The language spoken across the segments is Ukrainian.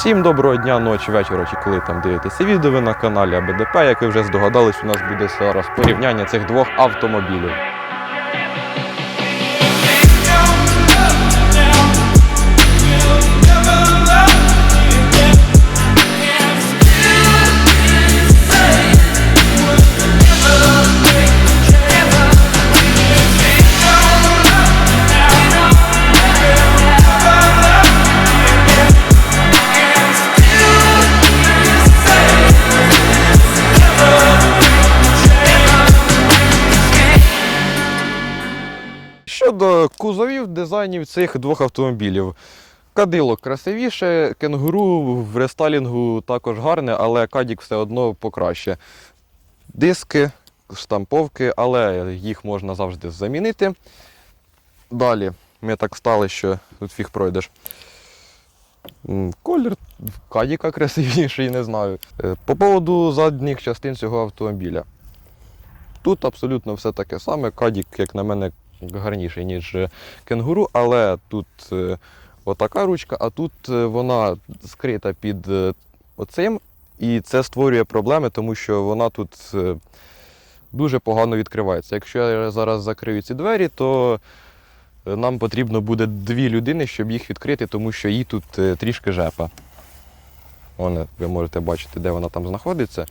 Всім доброго дня, ночі, вечора, чи коли там дивитеся відео ви на каналі АБДП. Як ви вже здогадались, у нас буде зараз порівняння цих двох автомобілів. Дизайнів цих двох автомобілів. Кадило красивіше, кенгуру в рестайлінгу також гарне, але кадік все одно покраще. Диски, штамповки, але їх можна завжди замінити. Далі ми так стали, що тут фіг пройдеш. Колір кадіка красивіший, не знаю. Е, По поводу задніх частин цього автомобіля. Тут абсолютно все таке саме. Кадік, як на мене, гарніший, ніж кенгуру, але тут е, отака ручка, а тут е, вона скрита під е, оцим, і це створює проблеми, тому що вона тут дуже погано відкривається. Якщо я зараз закрию ці двері, то нам потрібно буде дві людини, щоб їх відкрити, тому що їй тут трішки жепа. Вон, ви можете бачити, де вона там знаходиться.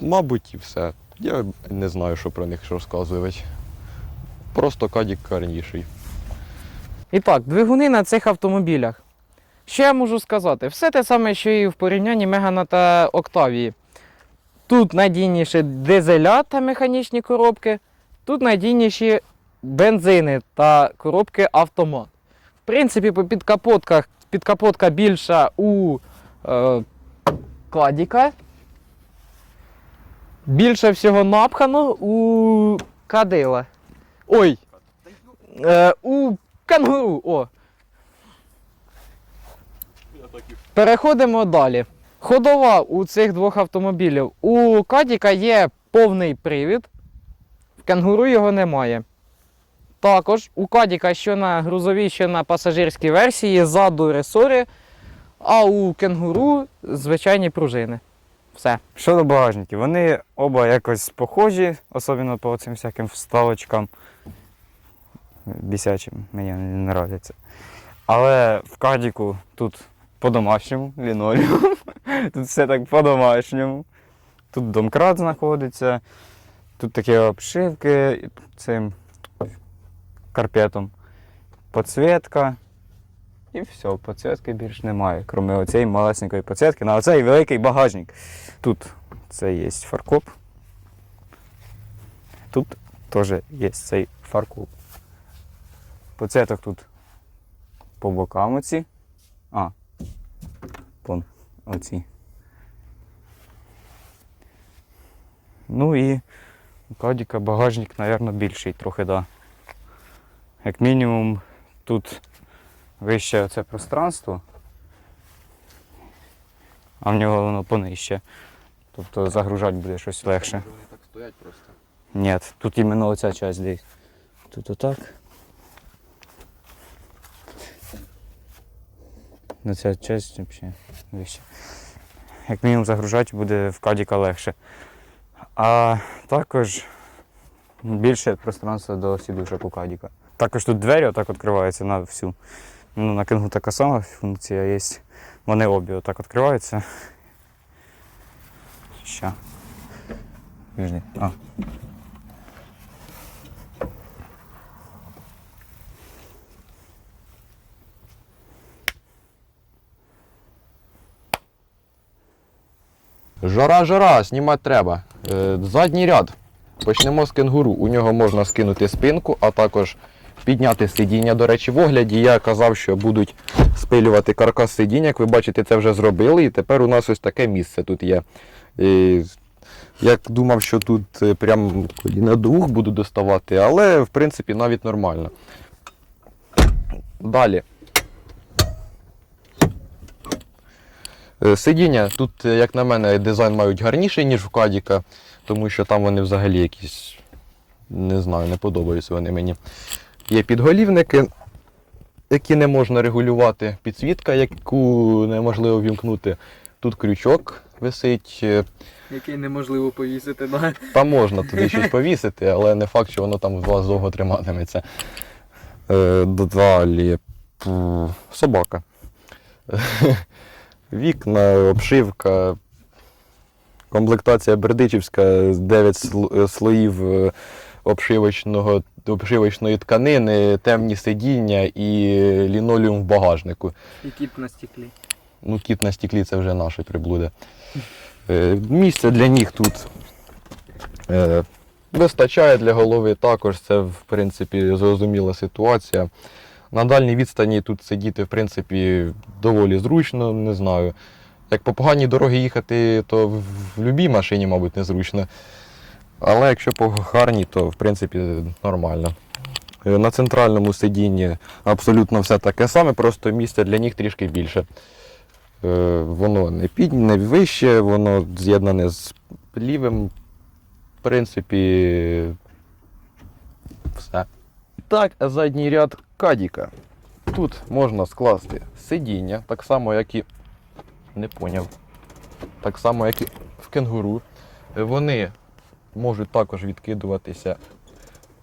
Мабуть, і все. Я не знаю, що про них розказувати. Просто кадік гарніший. І так, двигуни на цих автомобілях. Що я можу сказати? Все те саме, що і в порівнянні Мегана та Октавії. Тут надійніші дизеля та механічні коробки, тут надійніші бензини та коробки автомат. В принципі, по підкапотках підкапотка більша у е, Кладіка. Більше всього напхано у Кадила. Ой. Е, у кенгуру. О. Переходимо далі. Ходова у цих двох автомобілів. У Кадіка є повний привід, в кенгуру його немає. Також у Кадіка що на грузовій, що на пасажирській версії ззаду ресори, а у кенгуру звичайні пружини. Все. Щодо багажників, вони оба якось похожі, особливо по цим всяким вставочкам. Бісячим, мені не нравляться. Але в кадіку тут по-домашньому, лінолеум. Тут все так по-домашньому. Тут домкрат знаходиться, тут такі обшивки цим карпетом, підсвітка. І все, підсвітки більш немає, крім оцієї малесенької підсвітки, на оцей великий багажник. Тут це є фаркоп. Тут теж є цей фаркоп. Поцеток тут по бокам оці. А, пон оці. Ну і у Кадіка багажник, мабуть, більший трохи, да. Як мінімум, тут вище оце пространство, а в нього воно понижче. Тобто загружати буде щось легше. Вони так стоять просто. Ні, тут іменно оця часть десь. Тут отак. Ну ця часть взагалі вище. Як мінімум загружати буде в кадіка легше. А також більше пространства до сідушок у кадіка. Також тут двері отак відкриваються на всю. Ну, на кенгу така сама функція є. Вони обі отак відкриваються. Ща. Подожди. А. Жара, жара, знімати треба. Е, Задній ряд. Почнемо з кенгуру. У нього можна скинути спинку, а також підняти сидіння. До речі, в огляді я казав, що будуть спилювати каркас сидіння. Як ви бачите, це вже зробили, і тепер у нас ось таке місце тут є. І я думав, що тут е, прям коліна до вух буду доставати, але в принципі навіть нормально. Далі. Е, Сидіння тут, е, як на мене, дизайн мають гарніший, ніж в Кадіка, тому що там вони взагалі якісь, не знаю, не подобаються вони мені. Є підголівники. які не можна регулювати, підсвітка, яку неможливо вімкнути. Тут крючок висить. е, Який неможливо повісити. Да? Там можна туди щось повісити, але не факт, що воно там у вас довго триматиметься. Е, далі собака. Вікна, обшивка, комплектація бердичівська, 9 сло- е, слоїв обшивочного, обшивочної тканини, темні сидіння і лінолеум в багажнику. І кіт на стеклі. Ну, кіт на стеклі це вже наше приблуде. Е, Місця для ніг тут е, вистачає для голови також. Це, в принципі, зрозуміла ситуація. На дальній відстані тут сидіти, в принципі, доволі зручно, не знаю. Як по поганій дорогі їхати, то в будь-якій машині, мабуть, незручно. Але якщо по гарній, то в принципі нормально. Е, На центральному сидінні абсолютно все таке саме, просто місця для ніг трішки більше. Е, Воно не під, не вище, воно з'єднане з лівим. В принципі, все. Так, задній ряд кадіка. Тут можна скласти сидіння, так само, як і. Не поняв. Так само, як і в кенгуру. Вони можуть також відкидуватися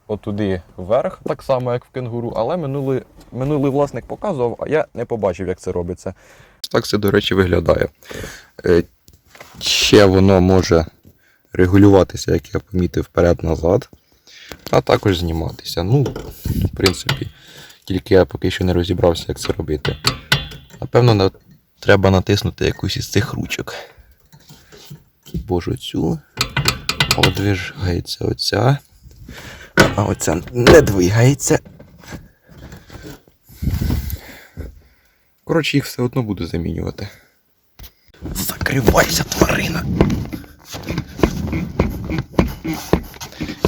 отуди вверх, так само, як в кенгуру, але минулий, минулий власник показував, а я не побачив, як це робиться. Так це, до речі, виглядає. Е, Ще воно може регулюватися, як я помітив, вперед-назад, а також зніматися. Ну, в принципі, тільки я поки що не розібрався, як це робити. Напевно, на... треба натиснути якусь із цих ручок. Боже, цю. Двигається оця. А оця не двигається. Коротше, їх все одно буду замінювати. Закривайся, тварина.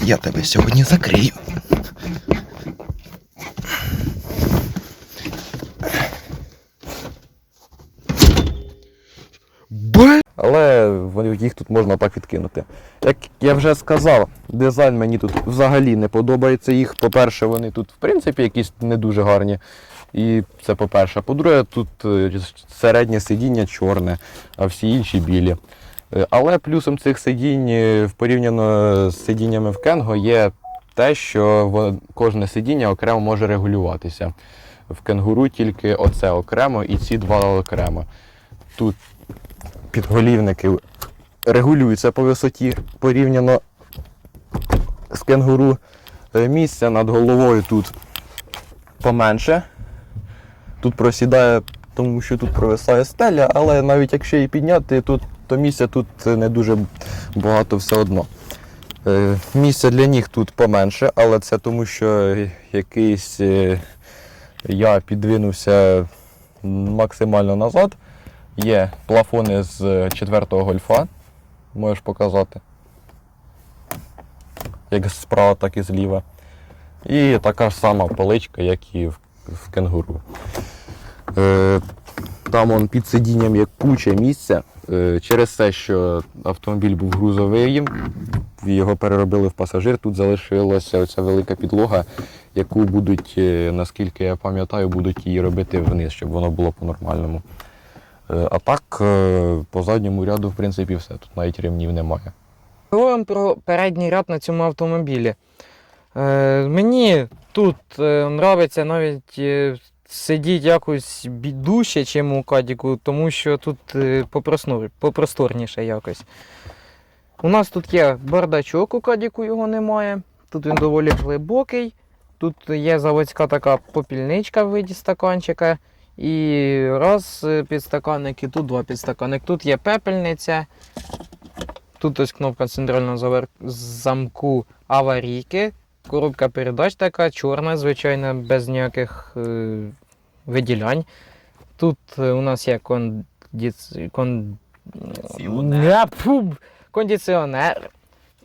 Я тебе сьогодні закрию. Бе! Але їх тут можна так відкинути. Як я вже сказав, дизайн мені тут взагалі не подобається. Їх, по-перше, вони тут, в принципі, якісь не дуже гарні. І це по-перше. По-друге, тут е, середнє сидіння чорне, а всі інші білі. Е, Але плюсом цих сидінь е, порівняно з сидіннями в Кенго є те, що кожне сидіння окремо може регулюватися. В кенгуру тільки оце окремо і ці два окремо. Тут підголівники регулюються по висоті порівняно з кенгуру. Е, Місця над головою тут поменше. Тут просідає, тому що тут провисає стеля, але навіть якщо її підняти, тут, то місця тут не дуже багато все одно. Е, Місця для ніг тут поменше, але це тому, що якийсь е, я підвинувся максимально назад. Є плафони з четвертого гольфа. Можеш показати. Як справа, так і зліва. І така ж сама поличка, як і в, в кенгуру. Е, там он під сидінням є куча місця. Е, через те, що автомобіль був грузовий, його переробили в пасажир. Тут залишилася оця велика підлога, яку будуть, е, наскільки я пам'ятаю, будуть її робити вниз, щоб воно було по-нормальному. Е, А так, е, по задньому ряду, в принципі, все. Тут навіть ремнів немає. Говоримо про передній ряд на цьому автомобілі. Е, мені тут нравиться навіть сидіти якось бі- дужче, чим у кадіку, тому що тут попросторніше якось. У нас тут є бардачок, у кадіку його немає. Тут він доволі глибокий. Тут є заводська така попільничка в виді стаканчика. І раз е, підстаканник, і тут два підстаканник. Тут є пепельниця. Тут ось кнопка центрального завер... замку аварійки. Коробка передач така, чорна, звичайно, без ніяких е... виділянь. Тут е, у нас є кондиц... кон... Кондиціонер. Кондиціонер.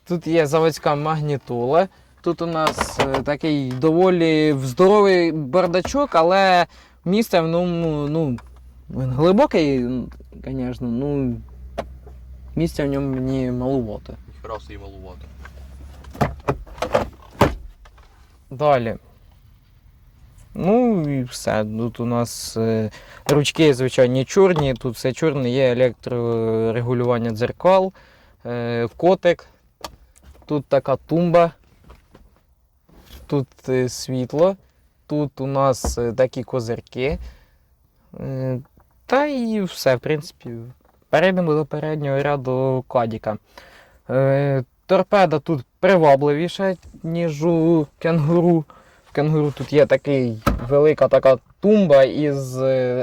Тут є заводська магнітола. Тут у нас е, такий доволі здоровий бардачок, але місце ну, він глибокий, звісно, ну, місця в ньому мені малувато. Раз і малувато. Далі. Ну і все. Тут у нас е, ручки звичайні чорні, тут все чорне, є електрорегулювання дзеркал, е, котик, тут така тумба, тут е, світло, тут у нас е, такі козирки. Е, Та і все, в принципі. Перейдемо до переднього ряду кадіка. Е, торпеда тут привабливіша, ніж у кенгуру. В кенгуру тут є такий велика така тумба із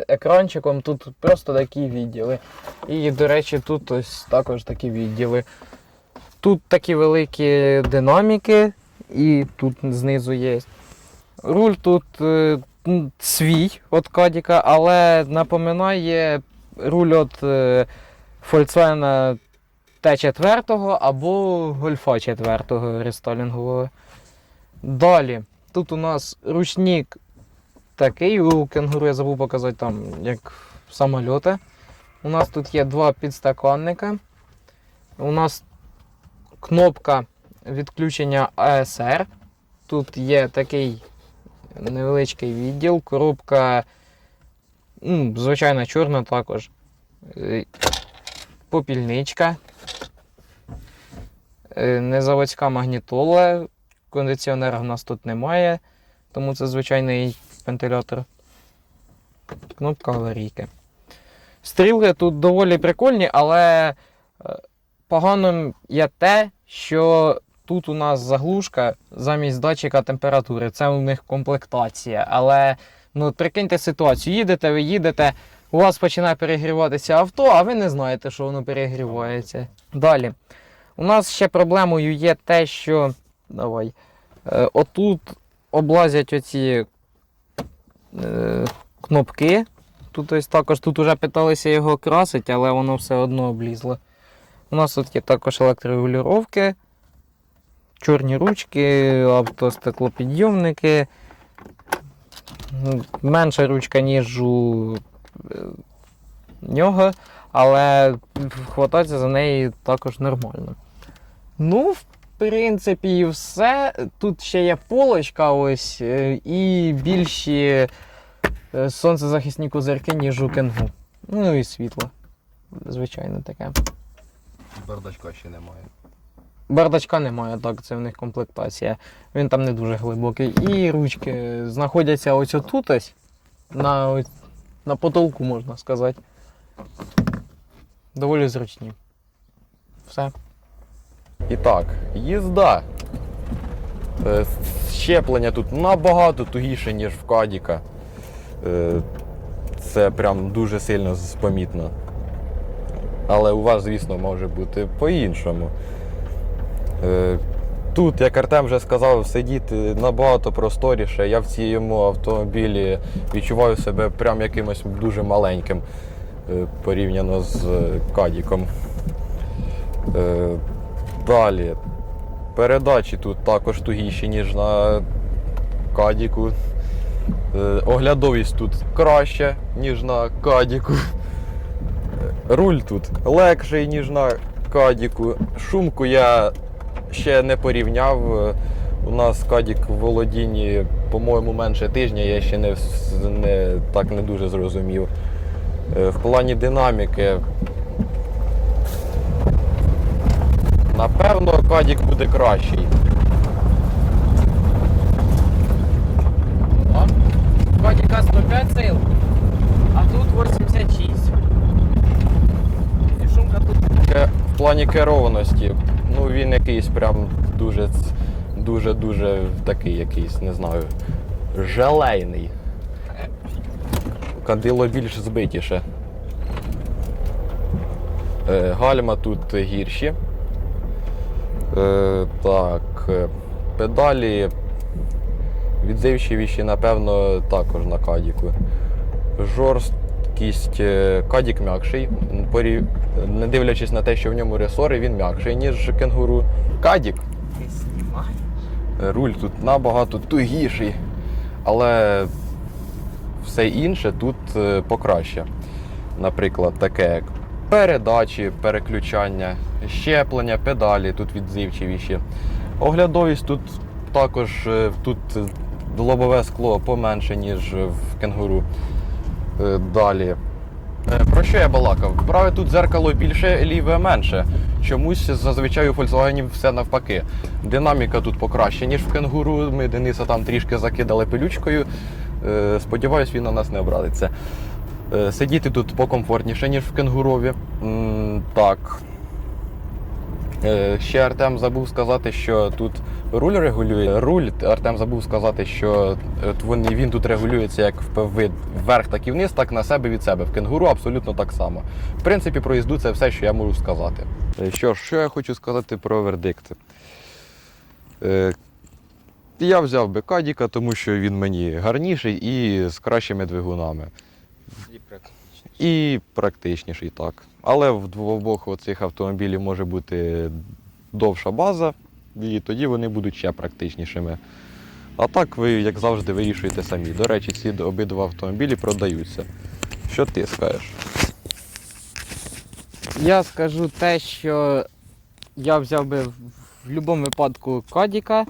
екранчиком, тут просто такі відділи. І, до речі, тут ось також такі відділи. Тут такі великі динаміки, і тут знизу є. Руль тут е, свій від Кадіка, але напоминає руль від е, Volkswagen Т4 або Гольфа 4 рестайлінгового. Далі, тут у нас ручник такий, у кенгуру я забув показати там, як самольоти. У нас тут є два підстаканника. У нас кнопка відключення ASR. Тут є такий невеличкий відділ, коробка, ну, звичайно, чорна також. Е, Попільничка. Е, Незаводська магнітола. Кондиціонера в нас тут немає, тому це звичайний вентилятор. Кнопка аварійки. Стрілки тут доволі прикольні, але е, поганим є те, що тут у нас заглушка замість датчика температури. Це у них комплектація. Але ну, прикиньте ситуацію, їдете, ви їдете, у вас починає перегріватися авто, а ви не знаєте, що воно перегрівається. Далі. У нас ще проблемою є те, що. Давай. Е, отут облазять оці е, кнопки. Тут ось також тут вже питалися його красити, але воно все одно облізло. У нас тут є також електрорегулювання, чорні ручки, автостеклопідйомники. Ну, Менша ручка, ніж у е, нього, але хвататися за неї також нормально. Ну, в принципі, і все. Тут ще є полочка ось е, і більші е, сонцезахисні козирки, ніж у кенгу. Ну і світло. Звичайно таке. Бардачка ще немає. Бардачка немає, так, це в них комплектація. Він там не дуже глибокий. І ручки знаходяться ось отут ось, на, на потолку, можна сказати. Доволі зручні. Все. І так, їзда. Е, Щеплення тут набагато тугіше, ніж в Кадіка. Е, Це прям дуже сильно помітно. Але у вас, звісно, може бути по-іншому. Е, Тут, як Артем вже сказав, сидіти набагато просторіше. Я в цьому автомобілі відчуваю себе прям якимось дуже маленьким е, порівняно з е, Кадіком. Далі. Передачі тут також тугіші, ніж на Кадіку. Оглядовість тут краще, ніж на Кадіку. Руль тут легший, ніж на Кадіку. Шумку я ще не порівняв. У нас Кадік в володінні, по-моєму, менше тижня, я ще не, не, так не дуже зрозумів. Е, В плані динаміки Напевно, Кадік буде кращий. Кодіка 105 сил, а тут 86. І шумка тут. В плані керованості, ну він якийсь прям дуже дуже-дуже такий якийсь, не знаю, желейний. Кадило більш збитіше. Е, Гальма тут гірші. Е, так, е, педалі відзивчивіші, напевно, також на кадіку. Жорсткість е, кадік м'якший. Не дивлячись на те, що в ньому ресори, він м'якший, ніж кенгуру. Кадік. Ти знімай. Е, Руль тут набагато тугіший, але все інше тут е, покраще. Наприклад, таке як передачі, переключання, щеплення, педалі тут відзивчивіші. Оглядовість тут також е, тут лобове скло поменше, ніж в кенгуру. Е, Далі. Е, Про що я балакав? Праве тут дзеркало більше, ліве менше. Чомусь зазвичай у Volkswagen все навпаки. Динаміка тут покраще, ніж в кенгуру. Ми Дениса там трішки закидали пилючкою. Е, Сподіваюсь, він на нас не обрадиться. Сидіти тут покомфортніше, ніж в кенгурові. Так. Е, Ще Артем забув сказати, що тут руль регулює. Руль Артем забув сказати, що він, він тут регулюється як вверх, так і вниз, так на себе від себе. В кенгуру абсолютно так само. В принципі, про їзду це все, що я можу сказати. Е, Що ж, що я хочу сказати про вердикт. Е, Я взяв би Кадіка, тому що він мені гарніший і з кращими двигунами. І практичніший, так. Але в двох оцих автомобілів може бути довша база, і тоді вони будуть ще практичнішими. А так ви, як завжди, вирішуєте самі. До речі, ці обидва автомобілі продаються. Що ти скажеш? Я скажу те, що я взяв би в в будь-якому випадку Кадіка,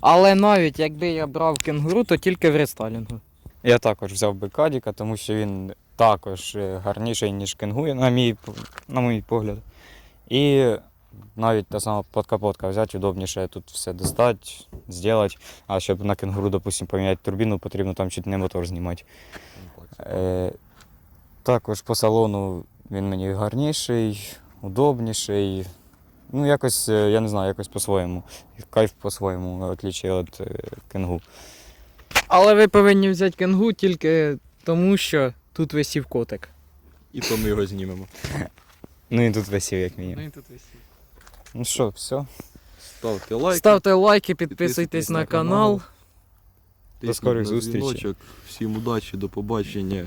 але навіть якби я брав кенгуру, то тільки в рестайлінгу. Я також взяв би Кадіка, тому що він також е, гарніший, ніж кенгу, на мій, на мій погляд. І навіть та сама подкапотка взяти, удобніше тут все достати, зробити. А щоб на кенгуру, допустимо, поміняти турбіну, потрібно там чуть не мотор знімати. Е, також по салону він мені гарніший, удобніший. Ну, якось, е, я не знаю, якось по-своєму. Кайф по-своєму, в отличие від е, кенгу. Але ви повинні взяти кенгу тільки тому, що тут висів котик. І то ми його знімемо. Ну і тут висів, як мінімум. і тут висів. Ну що, все. Ставте лайки. Ставте лайки, підписуйтесь на канал. До скорих зустрічей. Всім удачі, до побачення.